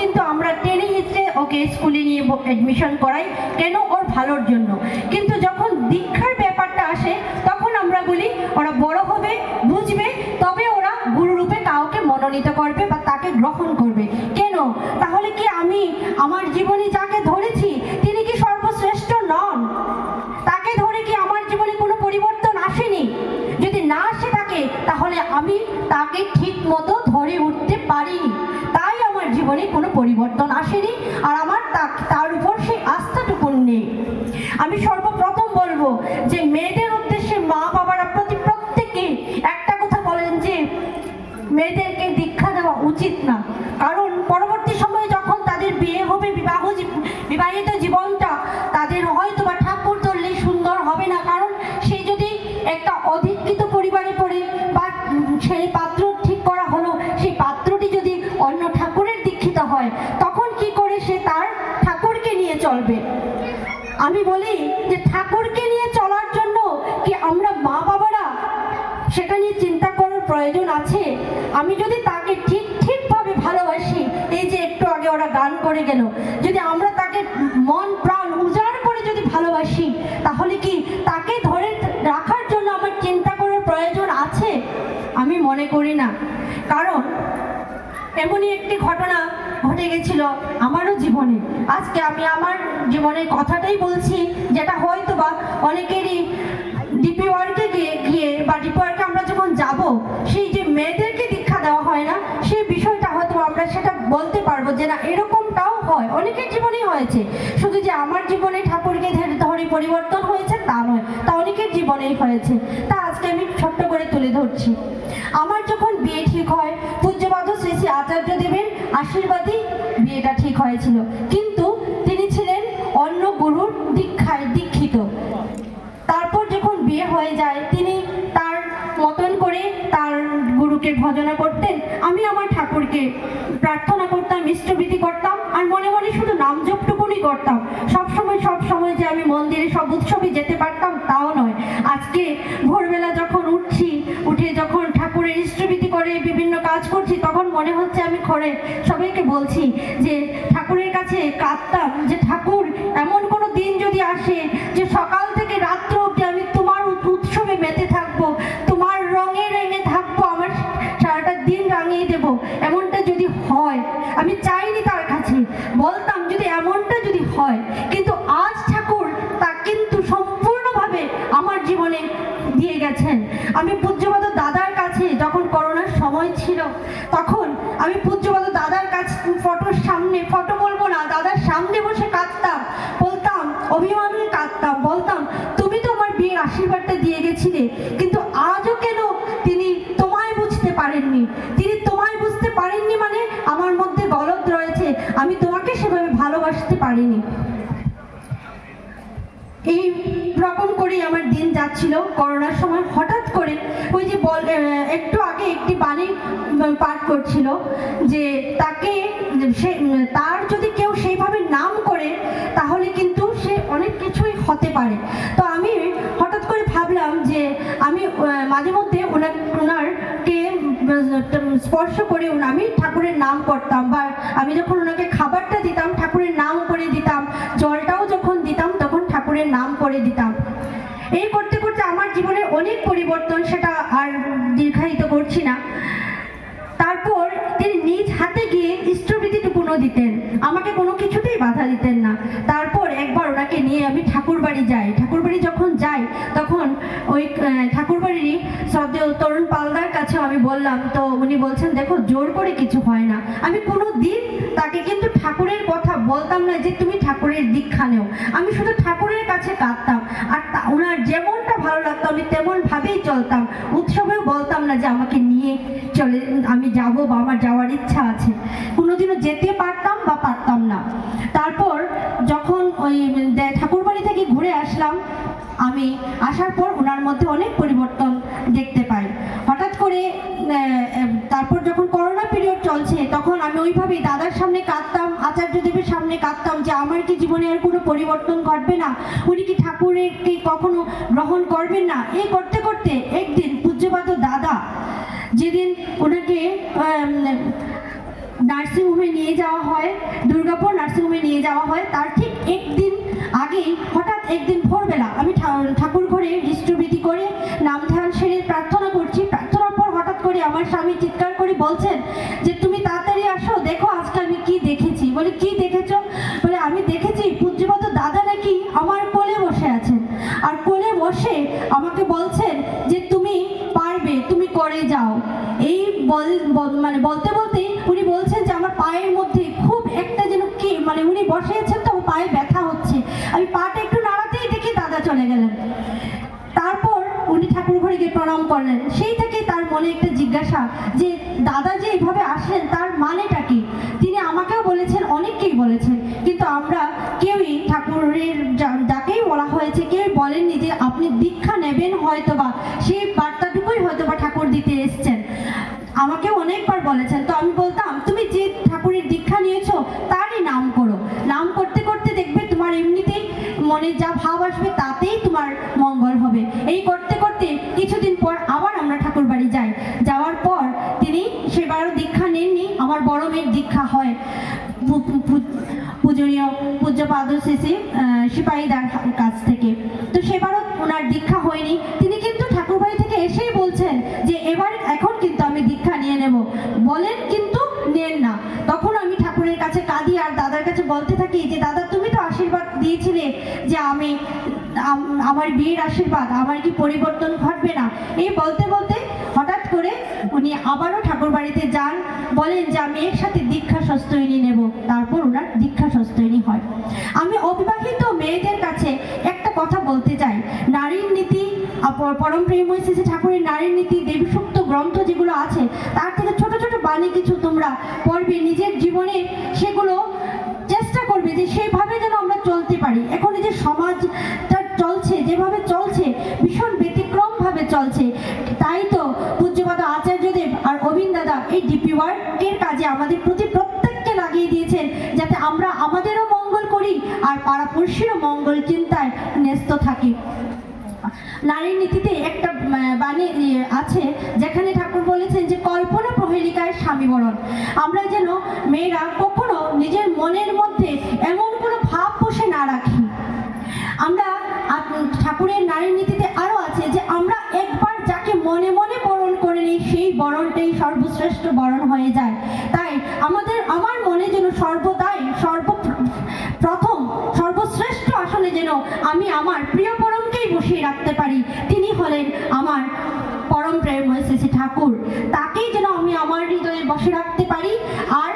কিন্তু আমরা টেনে হিচড়ে ওকে স্কুলে নিয়ে অ্যাডমিশন করাই কেন ওর ভালোর জন্য। কিন্তু যখন দীক্ষার ব্যাপারটা আসে, তখন আমরা বলি, ওরা বড় হবে, বুঝবে, তবে ওরা গুরুরূপে কাউকে মনোনীত করবে বা তাকে গ্রহণ করবে। কেন? তাহলে কি আমি আমার জীবনে যাকে ধরেছি তিনি কি সর্বশ্রেষ্ঠ নন তাকে ধরে কি আমার জীবনে কোনো পরিবর্তন আসেনি যদি না আসে থাকে তাহলে আমি তাকে ঠিক মতো ধরে উঠতে পারিনি তাই আমার জীবনে কোনো পরিবর্তন আসেনি আর আমার তার উপর সেই আস্থাটুকুন নেই। আমি সর্বপ্রথম বলব যে মেয়েদের উদ্দেশ্যে মা বাবারা প্রতি প্রত্যেকে একটা কথা বলেন যে মেয়েদেরকে দীক্ষা দেওয়া উচিত না। কারণ পরবর্তী সময়ে যখন তাদের বিয়ে হবে বিবাহ বিবাহিত জীবনটা তাদের হয়তো বা ঠাকুর ধরলেই সুন্দর হবে না। কারণ সে যদি একটা অধিকৃত পরিবারে পড়ে বা উম, সেই পাত্র ঠিক করা হলো সেই পাত্রটি যদি অন্য ঠাকুরের দীক্ষিত হয় তখন কি করে সে তার ঠাকুরকে নিয়ে চলবে আমি বলি যে ঠাকুরকে নিয়ে চলার জন্য কি আমরা মা বাবারা সেটা নিয়ে চিন্তা করার প্রয়োজন আছে? আমি যদি তাকে ঠিক ঠিকভাবে ভালোবাসি, এই যে একটু আগে ওরা গান করে গেল, যদি আমরা তাকে মন প্রাণ উজাড় করে যদি ভালোবাসি, তাহলে কি তাকে ধরে রাখার জন্য আমার চিন্তা করার প্রয়োজন আছে? আমি মনে করি না। কারণ এমনই একটি ঘটনা ঘটে গেছিল আমারও জীবনে। আজকে আমি আমার জীবনের কথাটাই বলছি, যেটা হয়তো বা অনেকেরই ডিপি ওয়ার্কে গিয়ে গিয়ে বা ডিপি ওয়ার্কে আমরা যখন যাব, সেই যে মেয়েদেরকে দীক্ষা দেওয়া হয় না, সেই বিষয়টা হয়তো আমরা সেটা বলতে পারব যে না, এরকমটাও হয়। অনেকের জীবনেই হয়েছে। শুধু যে আমার জীবনে ঠাকুরকে ধরে- পরিবর্তন হয়েছে তা নয়, তা অনেকের জীবনেই হয়েছে। তা আজকে আমি ছোট্ট করে তুলে ধরছি। আমার যখন বিয়ে ঠিক হয়, পূজ্যপাদ শ্রী শ্রী আচার্য দেবের আশীর্বাদই বিয়েটা ঠিক হয়েছিল। কিন্তু তিনি ছিলেন অন্য গুরুর দীক্ষায় দীক্ষিত। তারপর যখন বিয়ে হয়ে যায়, তিনি তার মতন করে তার গুরুকে ভজনা করতেন। আমি আমার ঠাকুরকে প্রার্থনা করতাম ইষ্টবিধি করতাম, আর মনে মনে শুধু নাম জপটুকুনি করতাম। সব সময় সব সময় যে আমি মন্দিরে সব উৎসবে যেতে পারতাম, তাও নয়। আজকে ভোরবেলা যখন উঠছি, উঠে যখন ঠাকুরের ইষ্টবিধি করে বিভিন্ন কাজ করছি, তখন মনে হচ্ছে আমি ঘরে সবাইকে বলছি যে, ঠাকুরের কাছে কাঁদতাম যে, ঠাকুর, এমন কোনো দিন যদি আসে যে, সকাল থেকে রাত্র অবধি আমি তোমার উৎসবে মেতে থাকব, তোমার রঙে রেঙে থাকব, আমার সারাটা দিন রাঙিয়ে দেব। এমনটা যদি হয়, আমি চাইনি তার কাছে। বলতাম যদি এমনটা যদি হয়, কিন্তু আজ ঠাকুর তা কিন্তু সম্পূর্ণভাবে আমার জীবনে দিয়ে গেছেন। আমি পূজ্যপাদ অভিমান কাঁদতাম, বলতাম, তুমি তো আমার বিয়ের আশীর্বাদটা দিয়ে গেছিলে, কিন্তু আজও কেন তিনি তোমায় বুঝতে পারেননি? তিনি তোমায় বুঝতে পারেননি মানে আমার মধ্যে গলদ রয়েছে, আমি তোমাকে সেভাবে ভালোবাসতে পারিনি। এই রকম করেই আমার দিন যাচ্ছিল করোনার সময়। হঠাৎ করে ওই যে বল একটু আগে একটি বাণী পাঠ করছিল যে তাকে, সে, তার যদি কেউ সেইভাবে নাম করে, তাহলে কিন্তু সে অনেক কিছুই হতে পারে। তো আমি হঠাৎ করে ভাবলাম যে আমি মাঝে মধ্যে ওনার ওনারকে স্পর্শ করে আমি ঠাকুরের নাম করতাম বা আমি যখন ওনাকে খাবারটা দিতাম, ঠাকুরের নাম করে দিতাম, জলটাও যখন দিতাম, তখন ঠাকুরের নাম করে দিতাম। এই করতে করতে আমার জীবনে অনেক পরিবর্তন সেটা আর দীর্ঘায়িত করছি না। তারপর তিনি নিজ হাতে গিয়ে ইষ্টবিধিটুকুনো দিতেন। আমাকে কোনো কিছুতেই বাধা দিতেন না। তারপর ওনাকে নিয়ে আমি ঠাকুর বাড়ি যাই। ঠাকুর বাড়ি যখন যাই, তখন ওই ঠাকুর বাড়িরই শ্রদ্ধেয় তরুণ পালদার কাছেও আমি বললাম, তো উনি বলছেন, দেখো, জোর করে কিছু হয় না। আমি কোনো দিন তাকে কিন্তু ঠাকুরের কথা বলতাম না যে, তুমি ঠাকুরের দীক্ষা নেও। আমি শুধু ঠাকুরের কাছে কাঁদতাম। আর ওনার যেমনটা ভালো লাগতো, আমি তেমন ভাবেই চলতাম। উৎসবেও বলতাম না যে, আমাকে নিয়ে চলে, আমি যাব বা আমার যাওয়ার ইচ্ছা আছে। কোনোদিনও যেতে পারতাম বা পারতাম না। তারপর যখন ওই ঠাকুর বাড়ি থেকে ঘুরে আসলাম, আমি আসার পর ওনার মধ্যে অনেক পরিবর্তন দেখতে পাই। হঠাৎ করে তারপর যখন করোনা পিরিয়ড চলছে, তখন আমি ওইভাবেই দাদার সামনে কাঁদতাম আচার্য দেবের সামনে কাঁদতাম যে, আমার কি জীবনে আর কোনো পরিবর্তন ঘটবে না? উনি কি ঠাকুরের কি কখনো গ্রহণ করবেন না? এই করতে করতে একদিন পূজ্যপাত দাদা যেদিন ওনাকে নার্সিংহোমে নিয়ে যাওয়া হয়, দুর্গাপুর নিয়ে যাওয়া হয়, তার ঠিক একদিন আগেই, হঠাৎ একদিন ভোরবেলা আমি ঠাকুর ঘরে ইষ্টবৃতি করে নাম ধ্যান সেরে প্রার্থনা করছি। প্রার্থনার পর হঠাৎ করে আমার স্বামী চিৎকার করে বলছেন যে, তুমি তাড়াতাড়ি আসো, দেখো আজকে আমি কি দেখেছি। বলে, কি দেখেছ? বলে, আমি দেখেছি পূজ্যপাত দাদা নাকি আমার কোলে বসে আছেন। আর কোলে বসে আমাকে বলছেন যে, তুমি পারবে, তুমি করে যাও। এই বল মানে বলতে বলতে উনি বলছেন যে, আমার পায়ের মধ্যে মানে উনি বসে আছেন তো পায়ে ব্যথা হচ্ছে। আমি পাটা একটু নাড়াতেই দেখি দাদা চলে গেলেন। তারপর উনি ঠাকুর ঘরে প্রণাম করলেন। সেই থেকে তার মনে একটা জিজ্ঞাসা যে, দাদা যে এইভাবে আসলেন, তার মানেটা কি? তিনি আমাকেও বলেছেন, অনেককেই বলেছেন। কিন্তু আমরা কেউই ঠাকুরের যাকেই বলা হয়েছে কেউ বলেননি যে, আপনি দীক্ষা নেবেন হয়তোবা। সেই বার্তাটুকুই হয়তোবা ঠাকুর দিতে এসছেন। আমাকে অনেকবার বলেছেন। তো আমি বলতাম তুমি যে ঠাকুরের দীক্ষা নিয়েছো তারই নাম করো নাম করতে করতে দেখবে তোমার এমনিতেই মনে যা ভাব আসবে তাতেই তোমার মঙ্গল হবে। এই করতে করতে কিছুদিন পর আবার আমরা ঠাকুর বাড়ি যাই। যাওয়ার পর তিনি সেবারও দীক্ষা নেননি, আমার বড় মেয়ের দীক্ষা হয়। পূজনীয়, পূজ্যপাদ শেষে সিপাহীদার কাছ থেকে। তো সেবারও ওনার দীক্ষা হয়নি। তিনি কিন্তু ঠাকুরবাড়ি থেকে এসেই বলছেন যে, এবার এখন কিন্তু আমি দীক্ষা নিয়ে নেব। বলেন কিন্তু নেন না তখন আমি ঠাকুরের কাছে কাঁদি আর দাদার কাছে বলতে থাকি যে দাদা তুমি তো আশীর্বাদ দিয়েছিলে যে আমি আম- আমার বিয়ের আশীর্বাদ, আমার কি পরিবর্তন ঘটবে না? এই বলতে বলতে হঠাৎ করে উনি আবারও ঠাকুর বাড়িতে যান, বলেন যে আমি এর সাথে দীক্ষা সস্তয়নী নেব। তারপর ওনার দীক্ষা সস্তয়নী হয়। আমি অবিবাহিত মেয়েদের কাছে একটা কথা বলতে চাই। নারীর নীতি পরম শ্রী শ্রী ঠাকুরের নারীর নীতি দেবী সুক্ত গ্রন্থ যেগুলো আছে, তার থেকে ছোট ছোট বাণী কিছু তোমরা পড়বে, নিজের জীবনে সেগুলো চেষ্টা করবে যে সেইভাবে যেন আমরা চলতে পারি। এখন এই যে চলছে যেভাবে চলছে, ভীষণ ব্যতিক্রম ভাবে চলছে। তাই তো পূজ্যপাদ আচার্যদেব আর অবিন দাদা এই ডিপি ওয়ার্কের কাজে আমাদের প্রতি প্রত্যেককে লাগিয়ে দিয়েছেন, যাতে আমরা আমাদেরও মঙ্গল করি আর পাড়াপড়শিরও মঙ্গল চিন্তায় ন্যস্ত থাকি। নারীর নীতিতে একটা বাণী আছে, যেখানে ঠাকুর বলেছেন যে কল্পনা প্রহেলিকায় স্বামী বরণ আমরা যেন মেয়েরা কখনো নিজের মনের মধ্যে এমন কোনো ভাব পোষে না রাখি আমরা আপ- ঠাকুরের নারী নীতিতে আরও আছে যে আমরা একবার যাকে মনে মনে বরণ করে নিই, সেই বরণটাই সর্বশ্রেষ্ঠ বরণ হয়ে যায়। তাই আমাদের, আমার মনে যেন সর্বদাই সর্ব প্রথম, সর্বশ্রেষ্ঠ আসলে যেন আমি আমার প্রিয় পরমকেই বসিয়ে রাখতে পারি। তিনি হলেন আমার পরম প্রেম শ্রী ঠাকুর। তাকেই যেন আমি আমার হৃদয়ে বসে রাখতে পারি। আর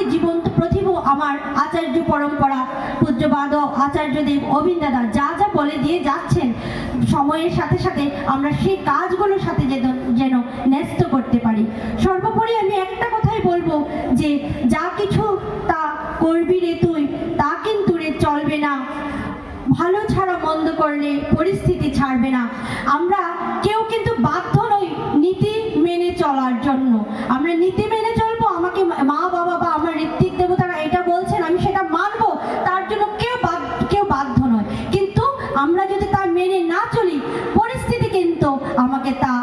যে জীবন্ত প্রতিভা আমার আচার্য পরম্পরা পূজ্যবাদ আচার্যদেব অবিন্দাদা যা যা বলে দিয়ে যাচ্ছেন, সময়ের সাথে সাথে আমরা সেই কাজগুলোর সাথে যেন ন্যস্ত করতে পারি। সর্বোপরি আমি একটা কথাই বলব যে, যা কিছু তা করবি রে তুই, তা কিন্তু রে চলবে না। ভালো ছাড়া মন্দ করলে পরিস্থিতি ছাড়বে না। আমরা আমাকে তা